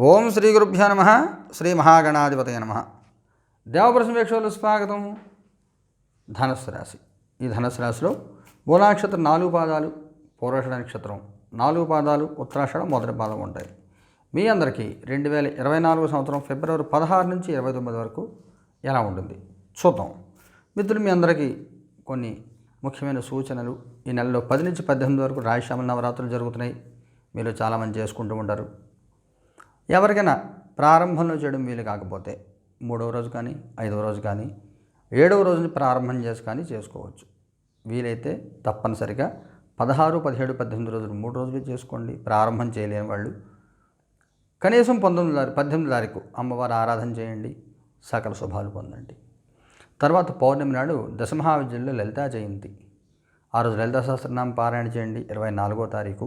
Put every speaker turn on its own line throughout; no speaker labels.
ఓం శ్రీ గురుభ్యో నమ. శ్రీ మహాగణాధిపతయ నమ. దేవప్రసం స్వాగతం. ధనస్సు రాశి. ఈ ధనస్సు రాశిలో మూలానక్షత్రం నాలుగు పాదాలు పూర్వషణ నక్షత్రం నాలుగు పాదాలు ఉత్తరాషణ మొదటి పాదం ఉంటాయి. మీ అందరికీ రెండు వేల ఇరవై నాలుగు సంవత్సరం ఫిబ్రవరి పదహారు నుంచి ఇరవై తొమ్మిది వరకు ఎలా ఉంటుంది? చూద్దాం. మిత్రులు మీ అందరికీ కొన్ని ముఖ్యమైన సూచనలు. ఈ నెలలో పది నుంచి పద్దెనిమిది వరకు రాజశ్యామల నవరాత్రులు జరుగుతున్నాయి. మీరు చాలామంది చేసుకుంటూ ఉంటారు. ఎవరికైనా ప్రారంభంలో చేయడం వీలు కాకపోతే మూడవ రోజు కానీ ఐదవ రోజు కానీ ఏడవ రోజుని ప్రారంభం చేసి కానీ చేసుకోవచ్చు. వీలైతే తప్పనిసరిగా పదహారు పదిహేడు పద్దెనిమిది రోజులు మూడు రోజులు చేసుకోండి. ప్రారంభం చేయలేని వాళ్ళు కనీసం పంతొమ్మిది తారీఖు పద్దెనిమిది తారీఖు అమ్మవారి ఆరాధన చేయండి. సకల శుభాలు పొందండి. తర్వాత పౌర్ణమి నాడు దశమహావిద్యంలో లలితా జయంతి. ఆ రోజు లలితా సహస్రనామం పారాయణ చేయండి. ఇరవై నాలుగో తారీఖు.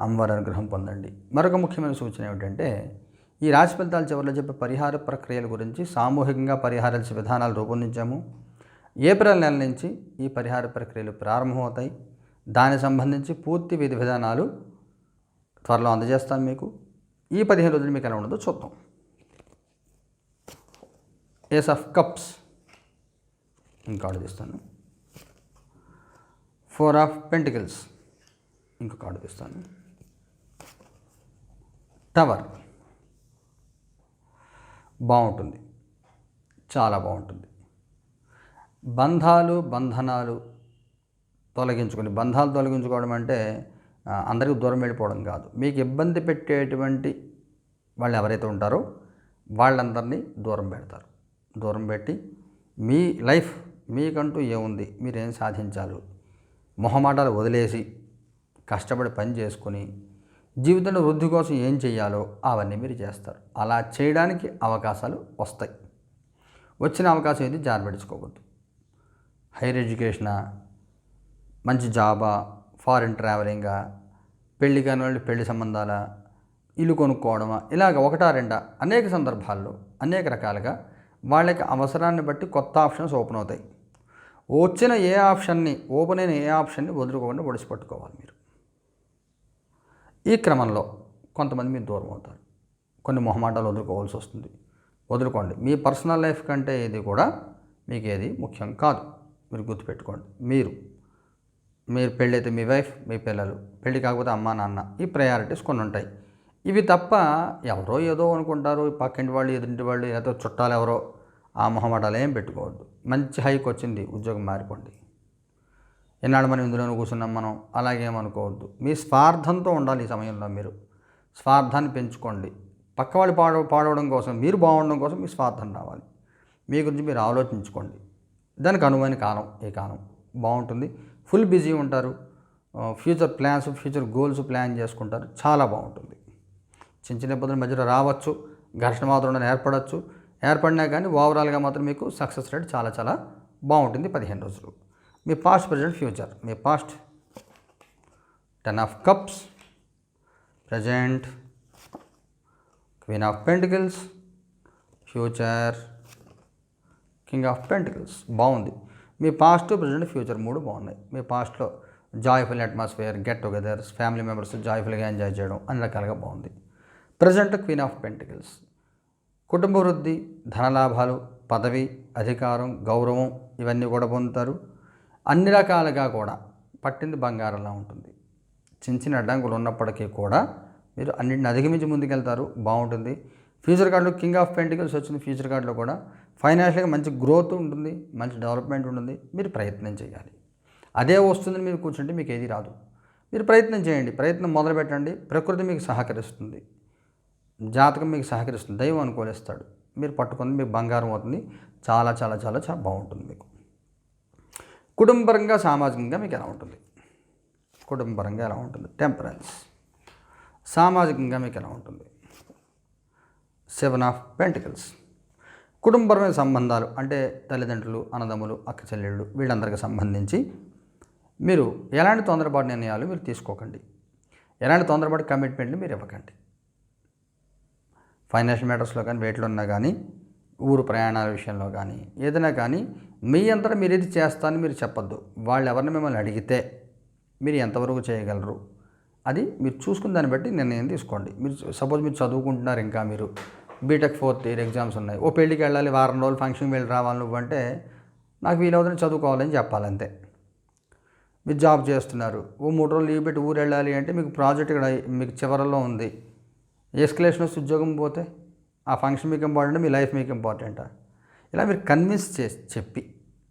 అమ్మవారి అనుగ్రహం పొందండి. మరొక ముఖ్యమైన సూచన ఏమిటంటే ఈ రాశి ఫలితాలు చివరిలో చెప్పే పరిహార ప్రక్రియల గురించి సామూహికంగా పరిహారాల్సి విధానాలు రూపొందించాము. ఏప్రిల్ నెల నుంచి ఈ పరిహార ప్రక్రియలు ప్రారంభమవుతాయి. దానికి సంబంధించి పూర్తి విధి విధానాలు త్వరలో అందజేస్తాను మీకు. ఈ పదిహేను రోజులు మీకు ఎలా ఉండదో చూద్దాం. Ace of cups. ఇంకా తీస్తాను. Four of pentacles. ఇంకో కార్డు తీస్తాను. టవర్. బాగుంటుంది చాలా బాగుంటుంది బంధాలు బంధనాలు తొలగించుకొని బంధాలు తొలగించుకోవడం అంటే అందరికీ దూరం వెళ్ళిపోవడం కాదు. మీకు ఇబ్బంది పెట్టేటువంటి వాళ్ళు ఎవరైతే ఉంటారో వాళ్ళందరినీ దూరం పెడతారు. దూరం పెట్టి మీ లైఫ్ మీకంటూ ఏముంది? మీరేం సాధించాలి మొహమాటాలు వదిలేసి కష్టపడి పని చేసుకొని జీవితంలో వృద్ధి కోసం ఏం చేయాలో అవన్నీ మీరు చేస్తారు. అలా చేయడానికి అవకాశాలు వస్తాయి. వచ్చిన అవకాశం ఏది? జారబెట్టుకోవద్దు హైయర్ ఎడ్యుకేషనా? మంచి జాబా? ఫారిన్ ట్రావెలింగా? పెళ్ళి కాని వాళ్ళు పెళ్ళి సంబంధాల? ఇల్లు కొనుక్కోవడమా? ఇలాగ ఒకటా రెండా? అనేక సందర్భాల్లో అనేక రకాలుగా వాళ్ళకి అవసరాన్ని బట్టి కొత్త ఆప్షన్స్ ఓపెన్ అవుతాయి. వచ్చిన ఏ ఆప్షన్ని ఓపెన్ అయిన ఏ ఆప్షన్ని వదులుకోకుండా ఒడిసి పట్టుకోవాలి మీరు. ఈ క్రమంలో కొంతమంది మీరు దూరం అవుతారు. కొన్ని మొహమాటాలు వదులుకోవాల్సి వస్తుంది. వదులుకోండి. మీ పర్సనల్ లైఫ్ కంటే ఇది కూడా మీకు ఏది ముఖ్యం కాదు. మీరు గుర్తుపెట్టుకోండి. మీరు మీరు పెళ్ళైతే మీ వైఫ్ మీ పిల్లలు పెళ్ళి కాకపోతే అమ్మా నాన్న ఈ ప్రయారిటీస్ కొన్ని ఉంటాయి. ఇవి తప్ప ఎవరో ఏదో అనుకుంటారు. పక్కింటి వాళ్ళు ఎదురింటి వాళ్ళు లేకపోతే చుట్టాలు ఎవరో ఆ మొహమాటాలు ఏం పెట్టుకోవద్దు. మంచి హైక్ వచ్చింది ఉద్యోగం మారిపోండి. ఎన్నాడు మనం ఇందులోనే కూర్చున్నాం మనం? అలాగేమనుకోవద్దు. మీ స్వార్థంతో ఉండాలి ఈ సమయంలో మీరు. స్వార్థాన్ని పెంచుకోండి. పక్కవాళ్ళు పాడ పాడవడం కోసం మీరు బాగుండడం కోసం మీ స్వార్థం రావాలి. మీ గురించి మీరు ఆలోచించుకోండి. దానికి అనువైన కాలం ఈ కాలం? బాగుంటుంది. ఫుల్ బిజీ ఉంటారు. Future plans future goals plan చేసుకుంటారు. చాలా బాగుంటుంది. చిన్న చిన్న ఇబ్బందుల మధ్యలో రావచ్చు. ఘర్షణ వాతావరణం ఏర్పడవచ్చు ఏర్పడినా కానీ ఓవరాల్గా మాత్రం మీకు సక్సెస్ రేట్ చాలా చాలా బాగుంటుంది పదిహేను రోజులు. మీ past present future me past ten of cups present queen of pentacles future king of pentacles బాగుంది. మీ పాస్ట్ ప్రజెంట్ ఫ్యూచర్ మూడు బాగున్నాయి. మీ పాస్ట్లో joyful atmosphere get togethers family members జాయ్ఫుల్గా enjoy చేయడం అన్ని రకాలుగా బాగుంది. ప్రజెంట్ క్వీన్ ఆఫ్ పెంటికల్స్ కుటుంబ వృద్ధి ధనలాభాలు పదవి అధికారం గౌరవం ఇవన్నీ కూడా పొందుతారు. అన్ని రకాలుగా కూడా పట్టింది బంగారంలా ఉంటుంది. చిన్న చిన్న అడ్డంకులు ఉన్నప్పటికీ కూడా మీరు అన్నింటిని అధిగమించి ముందుకెళ్తారు. బాగుంటుంది. ఫ్యూచర్ కార్డులో కింగ్ ఆఫ్ పెంటికల్స్ వచ్చిన ఫ్యూచర్ కార్డులో కూడా ఫైనాన్షియల్గా మంచి గ్రోత్ ఉంటుంది మంచి డెవలప్మెంట్ ఉంటుంది. మీరు ప్రయత్నం చేయాలి. అదే వస్తుందని మీరు కూర్చుంటే మీకు ఏది రాదు. మీరు ప్రయత్నం చేయండి. ప్రయత్నం మొదలు పెట్టండి ప్రకృతి మీకు సహకరిస్తుంది. జాతకం మీకు సహకరిస్తుంది. దైవం అనుకూలిస్తాడు. మీరు పట్టుకుంది మీకు బంగారం అవుతుంది. చాలా చాలా చాలా చాలా బాగుంటుంది మీకు. కుటుంబపరంగా సామాజికంగా మీకు ఎలా ఉంటుంది? కుటుంబపరంగా ఎలా ఉంటుంది? టెంపరెన్స్ సామాజికంగా మీకు ఎలా ఉంటుంది? సెవెన్ ఆఫ్ పెంటికల్స్ కుటుంబపరమైన సంబంధాలు అంటే తల్లిదండ్రులు అన్నదమ్ములు అక్క చెల్లెళ్ళు వీళ్ళందరికీ సంబంధించి మీరు ఎలాంటి తొందరపాటు నిర్ణయాలు మీరు తీసుకోకండి. ఎలాంటి తొందరపాటు కమిట్మెంట్లు మీరు ఇవ్వకండి. ఫైనాన్షియల్ మ్యాటర్స్లో కానీ వేటిలో ఉన్నా కానీ ఊరు ప్రయాణాల విషయంలో కానీ ఏదైనా కానీ మీ అంతటా మీరు ఇది చేస్తానని మీరు చెప్పొద్దు. వాళ్ళు ఎవరిని మిమ్మల్ని అడిగితే మీరు ఎంతవరకు చేయగలరు? అది మీరు చూసుకున్న దాన్ని బట్టి నిర్ణయం తీసుకోండి. మీరు సపోజ్ మీరు చదువుకుంటున్నారు ఇంకా మీరు బీటెక్ ఫోర్త్ ఇయర్ ఎగ్జామ్స్ ఉన్నాయి. ఓ పెళ్ళికి వెళ్ళాలి వారం రోజులు ఫంక్షన్కి వెళ్ళి రావాలి నువ్వు అంటే నాకు వీలవుతుంది చదువుకోవాలని చెప్పాలంతే. మీరు జాబ్ చేస్తున్నారు. ఓ మూడు రోజులు లీవ్ పెట్టి ఊరు వెళ్ళాలి అంటే మీకు ప్రాజెక్ట్ ఇక్కడ మీకు చివరలో ఉంది. ఎస్కలేషన్ వస్తే ఉద్యోగం పోతే ఆ ఫంక్షన్ మీకు ఇంపార్టెంట్? మీ లైఫ్ మీకు ఇంపార్టెంటా? ఇలా మీరు కన్విన్స్ చేసి చెప్పి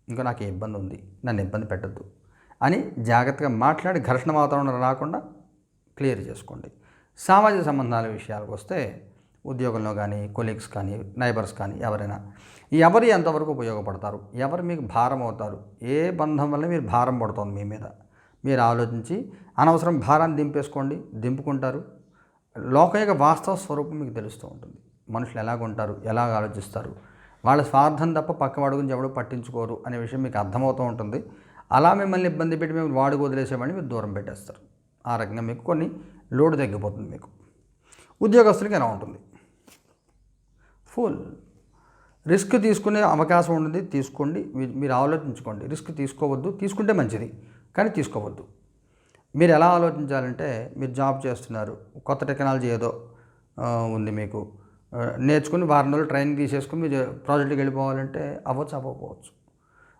ఇంకా నాకు ఇబ్బంది ఉంది? నన్ను ఇబ్బంది పెట్టద్దు అని జాగ్రత్తగా మాట్లాడి ఘర్షణ వాతావరణం రాకుండా క్లియర్ చేసుకోండి. సామాజిక సంబంధాల విషయాలకు వస్తే ఉద్యోగంలో కానీ కొలీగ్స్ కానీ నైబర్స్ కానీ ఎవరైనా ఎవరు ఎంతవరకు ఉపయోగపడతారు? ఎవరు మీకు భారం అవుతారు? ఏ బంధం వల్ల మీరు భారం పడుతుంది మీ మీద? మీరు ఆలోచించి అనవసరం భారాన్ని దింపేసుకోండి దింపుకుంటారు. లోక యొక్క వాస్తవ స్వరూపం మీకు తెలుస్తూ ఉంటుంది. మనుషులు ఎలాగుంటారు ఎలాగ ఆలోచిస్తారు వాళ్ళ స్వార్థం తప్ప పక్క గురించి ఎవడు పట్టించుకోరు అనే విషయం మీకు అర్థమవుతూ ఉంటుంది. అలా మిమ్మల్ని ఇబ్బంది పెట్టి మేము వాడుకు వదిలేసేవాడిని మీరు దూరం పెట్టేస్తారు. ఆ రకంగా మీకు కొన్ని లోడు తగ్గిపోతుంది మీకు. ఉద్యోగస్తులకి ఎలా ఉంటుంది? ఫుల్. రిస్క్ తీసుకునే అవకాశం ఉంటుంది తీసుకోండి మీ- మీరు ఆలోచించుకోండి. రిస్క్ తీసుకోవద్దు తీసుకుంటే మంచిది కానీ తీసుకోవద్దు. మీరు ఎలా ఆలోచించాలంటే మీరు జాబ్ చేస్తున్నారు కొత్త టెక్నాలజీ ఏదో ఉంది మీకు. నేర్చుకుని వారం రోజులు ట్రైనింగ్ తీసేసుకుని మీరు ప్రాజెక్ట్కి వెళ్ళిపోవాలంటే అవ్వచ్చు అవ్వకపోవచ్చు.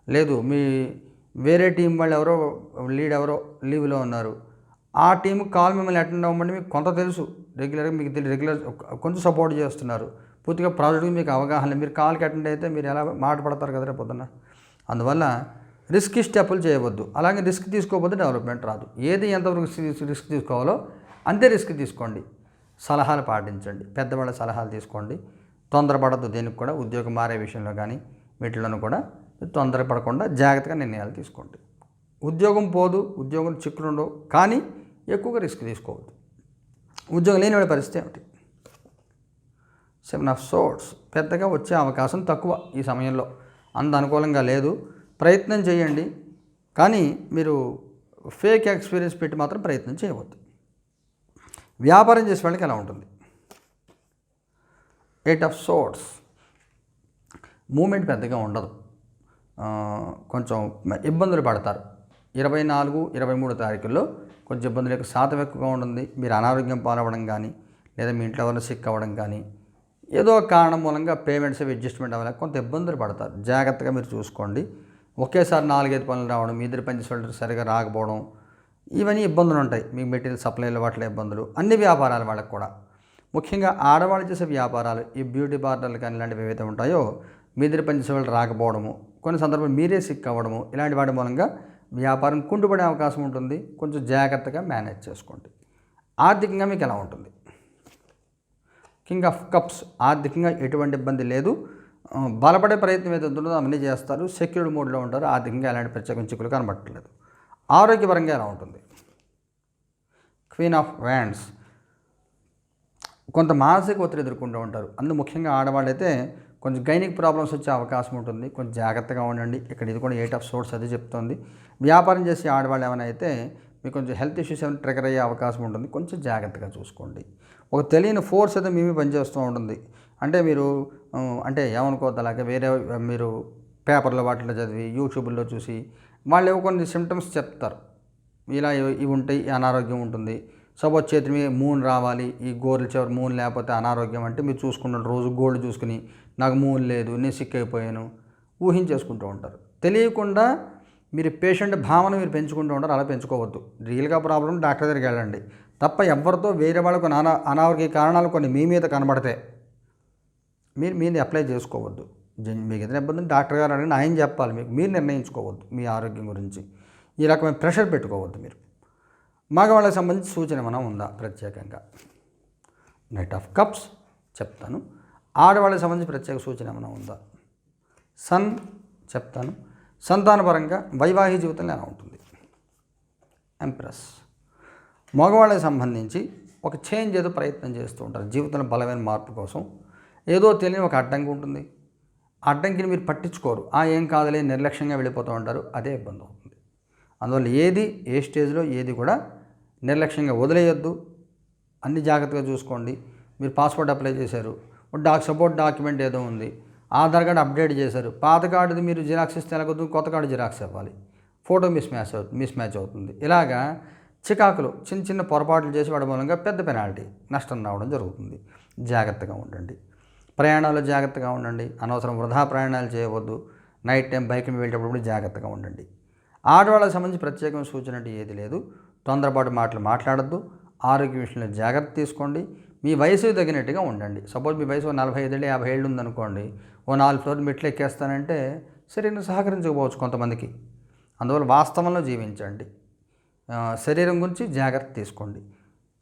లేదు మీ వేరే టీం వాళ్ళు ఎవరో లీడ్ ఎవరో లీవ్లో ఉన్నారు. ఆ టీం కాల్ మిమ్మల్ని అటెండ్ అవ్వమంటే మీకు కొంత తెలుసు. రెగ్యులర్గా మీకు తెలియదు రెగ్యులర్ కొంచెం సపోర్ట్ చేస్తున్నారు. పూర్తిగా ప్రాజెక్ట్కి మీకు అవగాహన లేదు. మీరు కాల్కి అటెండ్ అయితే మీరు ఎలా మాట పడతారు కదా రేపు పొద్దున్న? అందువల్ల రిస్క్ స్టెప్పులు చేయవద్దు. అలాగే రిస్క్ తీసుకోకపోతే డెవలప్మెంట్ రాదు. ఏది ఎంతవరకు రిస్క్ తీసుకోవాలో అంతే రిస్క్ తీసుకోండి. సలహాలు పాటించండి. పెద్దవాళ్ళ సలహాలు తీసుకోండి. తొందరపడద్దు. దేనికి కూడా? ఉద్యోగం మారే విషయంలో కానీ వీటిలోనూ కూడా తొందరపడకుండా జాగ్రత్తగా నిర్ణయాలు తీసుకోండి. ఉద్యోగం పోదు. ఉద్యోగం చిక్కులుండవు కానీ ఎక్కువగా రిస్క్ తీసుకోవద్దు. ఉద్యోగం లేని వాడి పరిస్థితి ఏమిటి? సెవెన్ ఆఫ్ సోర్ట్స్ పెద్దగా వచ్చే అవకాశం తక్కువ ఈ సమయంలో. అంత అనుకూలంగా లేదు. ప్రయత్నం చేయండి. కానీ మీరు ఫేక్ ఎక్స్పీరియన్స్ పెట్టి మాత్రం ప్రయత్నం చేయవద్దు. వ్యాపారం చేసే వాళ్ళకి ఎలా ఉంటుంది. ఎయిట్ ఆఫ్ సోర్ట్స్ మూమెంట్ పెద్దగా ఉండదు. కొంచెం ఇబ్బందులు పడతారు. ఇరవై నాలుగు ఇరవై మూడు తారీఖుల్లో కొంచెం ఇబ్బందులు యొక్క శాతం ఎక్కువగా ఉంటుంది. మీరు అనారోగ్యం పాలవడం కానీ లేదా మీ ఇంట్లో ఎవరైనా సిక్ అవ్వడం కానీ ఏదో కారణం మూలంగా పేమెంట్స్ అవి అడ్జస్ట్మెంట్ అవ్వాలి. కొంత ఇబ్బందులు పడతారు. జాగ్రత్తగా మీరు చూసుకోండి. ఒకేసారి నాలుగైదు పనులు రావడం మీ ఇద్దరు పనిచేసే వాళ్ళు సరిగా రాకపోవడం ఇవన్నీ ఇబ్బందులు ఉంటాయి. మీ మెటీరియల్ సప్లైల వాటిలో ఇబ్బందులు అన్ని వ్యాపారాల వాళ్ళకి కూడా. ముఖ్యంగా ఆడవాళ్ళు చేసే వ్యాపారాలు ఈ బ్యూటీ పార్లర్లు కానీ ఇలాంటివి ఏవైతే ఉంటాయో మీ దగ్గర పనిచేసే వాళ్ళు రాకపోవడము కొన్ని సందర్భాలు మీరే సిక్ అవ్వడము ఇలాంటి వాటి మూలంగా వ్యాపారం కుంటుపడే అవకాశం ఉంటుంది. కొంచెం జాగ్రత్తగా మేనేజ్ చేసుకోండి. ఆర్థికంగా మీకు ఎలా ఉంటుంది? కింగ్ ఆఫ్ కప్స్ ఆర్థికంగా ఎటువంటి ఇబ్బంది లేదు. బలపడే ప్రయత్నం ఏదైతే ఉంటుందో అవన్నీ చేస్తారు. సెక్యూర్డ్ మోడ్లో ఉంటారు. ఆర్థికంగా ఎలాంటి ప్రత్యేక చిక్కులు కనబట్టలేదు ఆరోగ్యపరంగా ఎలా ఉంటుంది? క్వీన్ ఆఫ్ వ్యాండ్స్ కొంత మానసిక ఒత్తిడి ఎదుర్కొంటూ ఉంటారు. అందు ముఖ్యంగా ఆడవాళ్ళైతే కొంచెం గైనిక్ ప్రాబ్లమ్స్ వచ్చే అవకాశం ఉంటుంది. కొంచెం జాగ్రత్తగా ఉండండి. ఇక్కడ ఇది కూడా ఎయిట్ ఆఫ్ సోర్స్ అది చెప్తోంది. వ్యాపారం చేసే ఆడవాళ్ళు ఏమైనా అయితే మీకు కొంచెం హెల్త్ ఇష్యూస్ ఏమైనా ట్రిగర్ అయ్యే అవకాశం ఉంటుంది. కొంచెం జాగ్రత్తగా చూసుకోండి. ఒక తెలియని ఫోర్స్ అయితే మేమే పనిచేస్తూ ఉంటుంది. అంటే మీరు అంటే ఏమనుకోవద్దు అలాగే వేరే మీరు పేపర్లో వాటిలో చదివి యూట్యూబ్లో చూసి వాళ్ళు ఏవో కొన్ని సిమ్టమ్స్ చెప్తారు. ఇలా ఇవి ఉంటాయి అనారోగ్యం ఉంటుంది. సపోజ్ చేతి మీద మూన్ రావాలి ఈ గోర్లు చివరి మూన్ లేకపోతే అనారోగ్యం అంటే మీరు చూసుకుంటారు రోజు గోల్డ్ చూసుకుని నాకు మూన్ లేదు నేను సిక్ అయిపోయాను ఊహించేసుకుంటూ ఉంటారు. తెలియకుండా మీరు పేషెంట్ భావన మీరు పెంచుకుంటూ ఉంటారు అలా పెంచుకోవద్దు. రియల్గా ప్రాబ్లం డాక్టర్ దగ్గరికి వెళ్ళండి. తప్ప ఎవరితో వేరే వాళ్ళకు అనా అనారోగ్య కారణాలు కొన్ని మీ మీద కనబడతాయి మీరు మీద అప్లై చేసుకోవద్దు. మీకు ఏదైనా ఇబ్బంది డాక్టర్ గారు అడిగిన ఆయన చెప్పాలి మీకు. మీరు నిర్ణయించుకోవద్దు మీ ఆరోగ్యం గురించి. ఈ రకమైన ప్రెషర్ పెట్టుకోవద్దు మీరు. మగవాళ్ళకి సంబంధించి సూచన ఏమైనా ఉందా? ప్రత్యేకంగా. నైట్ ఆఫ్ కప్స్ చెప్తాను. ఆడవాళ్ళకి సంబంధించి ప్రత్యేక సూచన ఏమైనా ఉందా? సన్ చెప్తాను. సంతానపరంగా వైవాహిక జీవితంలో ఎలా ఉంటుంది? ఎంప్రెస్ మగవాళ్ళకి సంబంధించి ఒక చేంజ్ ఏదో ప్రయత్నం చేస్తూ ఉంటారు. జీవితంలో బలమైన మార్పు కోసం. ఏదో తెలియని ఒక అడ్డంకి ఉంటుంది. అడ్డంకిని మీరు పట్టించుకోరు. ఆ ఏం కాదులే నిర్లక్ష్యంగా వెళ్ళిపోతూ ఉంటారు అదే ఇబ్బంది అవుతుంది. అందువల్ల ఏది ఏ స్టేజ్లో ఏది కూడా నిర్లక్ష్యంగా వదిలేయొద్దు. అన్ని జాగ్రత్తగా చూసుకోండి. మీరు పాస్పోర్ట్ అప్లై చేశారు. డాక్ సపోర్ట్ డాక్యుమెంట్ ఏదో ఉంది. ఆధార్ కార్డు అప్డేట్ చేశారు. పాత కార్డుది మీరు జిరాక్స్ ఇస్తే ఎలాగొద్దు కొత్త కార్డు జిరాక్స్ ఇవ్వాలి. ఫోటో మిస్ మ్యాచ్ అవుతుంది మిస్ మ్యాచ్ అవుతుంది. ఇలాగా చికాకులు చిన్న చిన్న పొరపాట్లు చేసి వాడి మూలంగా పెద్ద పెనాల్టీ నష్టం రావడం జరుగుతుంది. జాగ్రత్తగా ఉండండి. ప్రయాణాలు జాగ్రత్తగా ఉండండి. అనవసరం వృధా ప్రయాణాలు చేయవద్దు. నైట్ టైం బైక్ మీద వెళ్ళేటప్పుడు కూడా జాగ్రత్తగా ఉండండి. ఆడవాళ్ళకి సంబంధించి ప్రత్యేకమైన సూచన అంటే ఏది లేదు. తొందరపాటు మాటలు మాట్లాడద్దు. ఆరోగ్య విషయంలో జాగ్రత్త తీసుకోండి. మీ వయసు తగినట్టుగా ఉండండి. సపోజ్ మీ వయసు నలభై ఐదేళ్ళు యాభై ఏళ్ళు ఉందనుకోండి. ఓ నాలుగు ఫ్లోర్ మెట్లు ఎక్కేస్తానంటే శరీరం సహకరించకపోవచ్చు కొంతమందికి. అందువల్ల వాస్తవంలో జీవించండి. శరీరం గురించి జాగ్రత్త తీసుకోండి.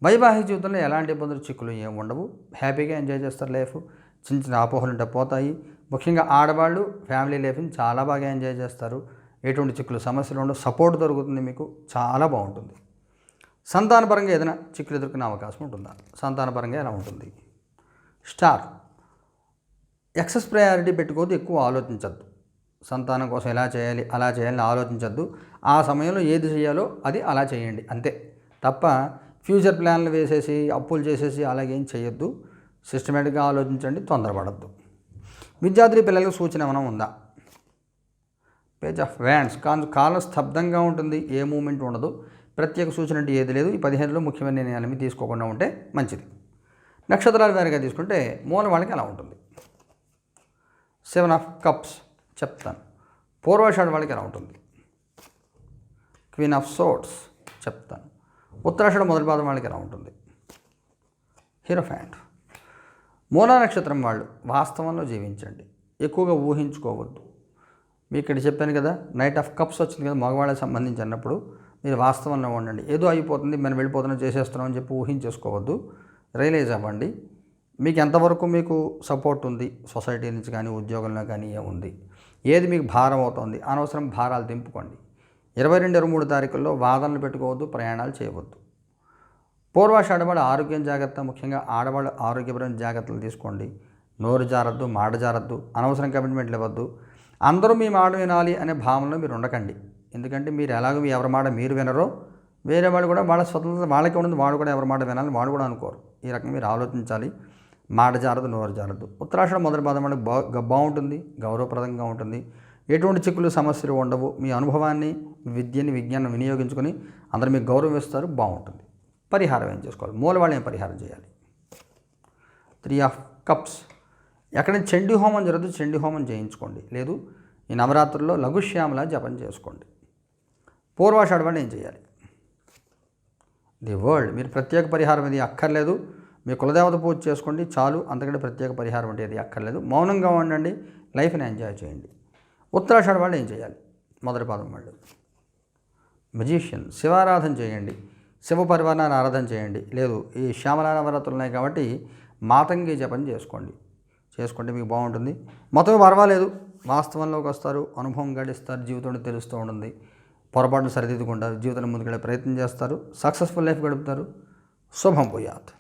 వైవాహిక జీవితంలో ఎలాంటి ఇబ్బందులు చిక్కులు ఏమి ఉండవు. హ్యాపీగా ఎంజాయ్ చేస్తారు లైఫ్. చిన్న చిన్న అపోహలు ఉంటే పోతాయి. ముఖ్యంగా ఆడవాళ్ళు ఫ్యామిలీ లైఫ్ని చాలా బాగా ఎంజాయ్ చేస్తారు. ఎటువంటి చిక్కులు సమస్యలు ఉండవు. సపోర్ట్ దొరుకుతుంది మీకు. చాలా బాగుంటుంది. సంతానపరంగా ఏదైనా చిక్కులు ఎదుర్కొనే అవకాశం ఉంటుందా? సంతానపరంగా ఎలా ఉంటుంది? స్టార్. ఎక్సెస్ ప్రయారిటీ పెట్టుకోవద్దు ఎక్కువ ఆలోచించద్దు. సంతానం కోసం ఎలా చేయాలి అలా చేయాలని ఆలోచించద్దు. ఆ సమయంలో ఏది చేయాలో అది అలా చేయండి అంతే. తప్ప ఫ్యూచర్ ప్లాన్లు వేసేసి అప్పులు చేసేసి అలాగేం చేయొద్దు. సిస్టమేటిక్గా ఆలోచించండి తొందరపడద్దు. విద్యార్థి పిల్లలకు సూచన ఏమైనా ఉందా? పేజ్ ఆఫ్ వ్యాండ్స్ కాన్ కాలం స్తబ్దంగా ఉంటుంది ఏ మూమెంట్ ఉండదు. ప్రత్యేక సూచన అంటే ఏది లేదు. ఈ పదిహేనులో ముఖ్యమైన నిర్ణయాలు తీసుకోకుండా ఉంటే మంచిది. నక్షత్రాల వేరుగా తీసుకుంటే మూల వాళ్ళకి ఎలా ఉంటుంది. సెవెన్ ఆఫ్ కప్స్ చెప్తాను. పూర్వాషాఢ వాళ్ళకి ఎలా ఉంటుంది. క్వీన్ ఆఫ్ సోట్స్ చెప్తాను. ఉత్తరాషాఢ మొదటి పాదం వాళ్ళకి ఎలా ఉంటుంది. హీరో ఫ్యాంట్ మూలా నక్షత్రం వాళ్ళు వాస్తవంలో జీవించండి. ఎక్కువగా ఊహించుకోవద్దు. మీ ఇక్కడ చెప్పాను కదా నైట్ ఆఫ్ కప్స్ వచ్చింది కదా మగవాళ్ళకి సంబంధించి అన్నప్పుడు మీరు వాస్తవంలో ఉండండి. ఏదో అయిపోతుంది మనం వెళ్ళిపోతున్నాం చేసేస్తున్నాం అని చెప్పి ఊహించేసుకోవద్దు. రియలైజ్ అవ్వండి. మీకు ఎంతవరకు మీకు సపోర్ట్ ఉంది సొసైటీ నుంచి కానీ ఉద్యోగంలో కానీ ఏముంది ఏది మీకు భారం అవుతుంది అనవసరం భారాలు దింపుకోండి. ఇరవై రెండు ఇరవై మూడు తారీఖుల్లో వాదనలు పెట్టుకోవద్దు ప్రయాణాలు చేయవద్దు. పూర్వాషాఢ వాళ్ళ ఆరోగ్యం జాగ్రత్త ముఖ్యంగా ఆడవాళ్ళు ఆరోగ్యపరమైన జాగ్రత్తలు తీసుకోండి. నోరు జారద్దు మాట జారద్దు అనవసరం కమిట్మెంట్లు ఇవ్వద్దు. అందరూ మీ మాట వినాలి అనే భావనలో మీరు ఉండకండి. ఎందుకంటే మీరు ఎలాగో మీ ఎవరి మాట మీరు వినరో వేరే వాళ్ళు కూడా వాళ్ళ స్వతంత్రత వాళ్ళకే ఉండదు వాడు కూడా ఎవరి మాట వినాలి వాడు కూడా అనుకోరు. ఈ రకంగా మీరు ఆలోచించాలి. మాట జారదు నోరు జారదు ఉత్తరాషాఢ మొదటి పాదం అంటే బా బాగుంటుంది గౌరవప్రదంగా ఉంటుంది. ఎటువంటి చిక్కులు సమస్యలు ఉండవు. మీ అనుభవాన్ని విద్యని విజ్ఞానం వినియోగించుకొని అందరూ మీకు గౌరవం ఇస్తారు బాగుంటుంది. పరిహారం ఏం చేసుకోవాలి? మూలవాళ్ళు ఏం పరిహారం చేయాలి? Three of cups. ఎక్కడైనా చండీ హోమం జరుగుతుంది చండీ హోమం చేయించుకోండి. లేదు ఈ నవరాత్రుల్లో లఘుశ్యామల జపం చేసుకోండి. పూర్వాషాఢ వాళ్ళు ఏం చేయాలి? The world. మీరు ప్రత్యేక పరిహారం ఇది అక్కర్లేదు. మీ కులదేవత పూజ చేసుకోండి చాలు. అంతకంటే ప్రత్యేక పరిహారం అంటే ఇది అక్కర్లేదు. మౌనంగా ఉండండి లైఫ్ని ఎంజాయ్ చేయండి. ఉత్తరాషాఢ వాళ్ళు ఏం చేయాలి? మొదటి పాదం వాళ్ళు మెజీషియన్ శివారాధన చేయండి. శివపరివారాన్ని ఆరాధన చేయండి. లేదు ఈ శ్యామల నవరాత్రులు ఉన్నాయి కాబట్టి మాతంగి జపం చేసుకోండి. చేసుకుంటే మీకు బాగుంటుంది. మొత్తం పర్వాలేదు. వాస్తవంలోకి వస్తారు అనుభవం గడిస్తారు జీవితంలో తెలుస్తూ ఉంటుంది. పొరపాటును సరిదిద్దుకుంటారు జీవితంలో ముందుకెళ్ళే ప్రయత్నం చేస్తారు సక్సెస్ఫుల్ లైఫ్ గడుపుతారు. శుభం పోయాత్